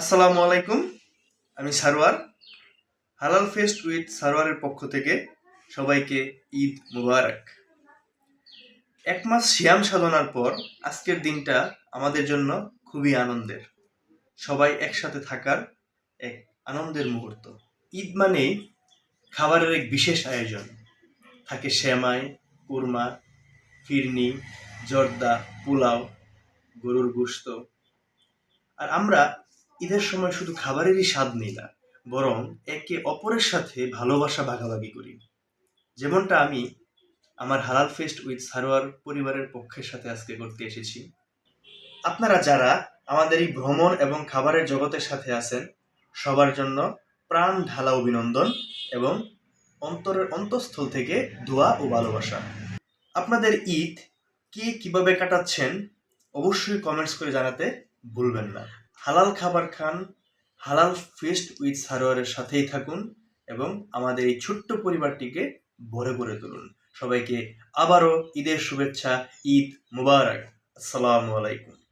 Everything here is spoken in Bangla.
আসসালামু আলাইকুম, আমি সারোয়ার। হালাল ফেস্ট উইথ সারোয়ারের পক্ষ থেকে সবাইকে ঈদ মুবারক। এক মাস শিয়াম সাধনার পর আজকের দিনটা আমাদের জন্য খুবই আনন্দের। সবাই একসাথে থাকার এক আনন্দের মুহূর্ত। ঈদ মানেই খাবারের এক বিশেষ আয়োজন। থাকে শ্যামাই কুরমা, ফিরনি, জর্দা, পোলাও, গরুর গোশত। আর আমরা ঈদের সময় শুধু খাবারেরই স্বাদ নিই না, বরং একে অপরের সাথে ভালোবাসা ভাগাভাগি করি। যেমনটা আমি আমার হালাল ফেস্ট উইথ সারোয়ার পরিবারের পক্ষের সাথে আজকে করতে এসেছি। আপনারা যারা আমাদের এই ভ্রমণ এবং খাবারের জগতের সাথে আছেন, সবার জন্য প্রাণ ঢালা অভিনন্দন এবং অন্তরের অন্তঃস্থল থেকে দোয়া ও ভালোবাসা। আপনাদের ঈদ কি কীভাবে কাটাচ্ছেন, অবশ্যই কমেন্টস করে জানাতে ভুলবেন না। হালাল খাবার খান, হালাল ফিস্ট উইথ সারোয়ারের সাথেই থাকুন এবং আমাদের এই ছোট্ট পরিবারটিকে ভরে ভরে তুলুন। সবাইকে আবারও ঈদের শুভেচ্ছা, ঈদ মুবারক। আসসালামু আলাইকুম।